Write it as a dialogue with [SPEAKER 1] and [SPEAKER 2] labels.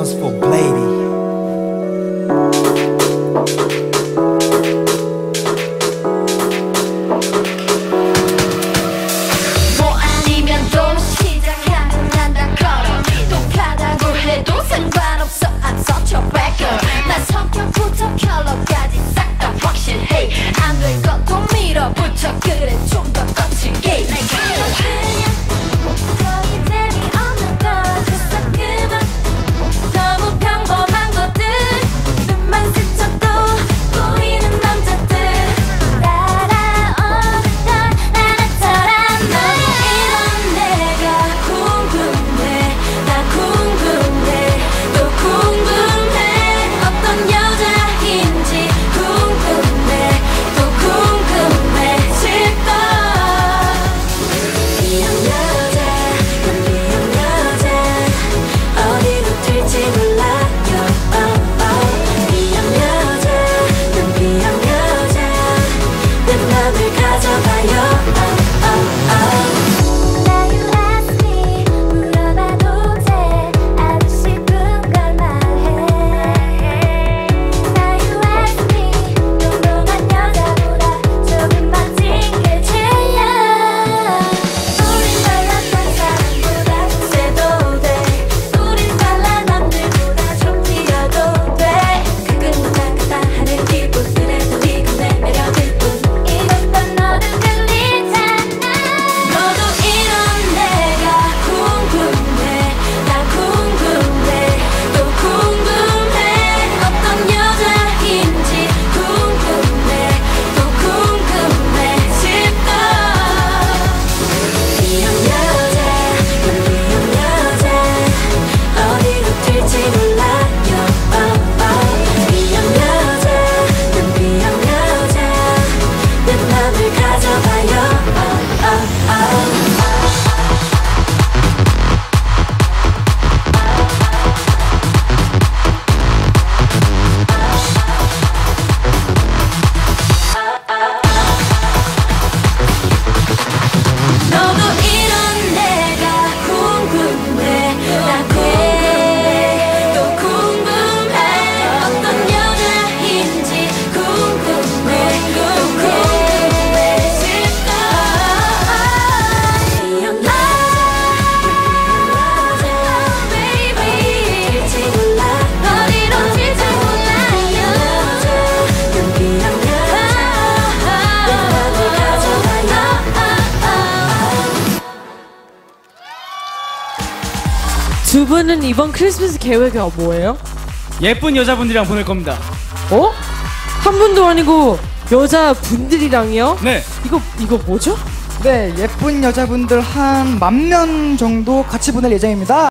[SPEAKER 1] ones for Blady.
[SPEAKER 2] 두 분은 이번 크리스마스 계획이 뭐예요?
[SPEAKER 3] 예쁜 여자분들이랑 보낼 겁니다.
[SPEAKER 2] 어? 한 분도 아니고 여자분들이랑요?
[SPEAKER 3] 네.
[SPEAKER 2] 이거 이거 뭐죠?
[SPEAKER 4] 네, 예쁜 여자분들 한 만 명 정도 같이 보낼 예정입니다.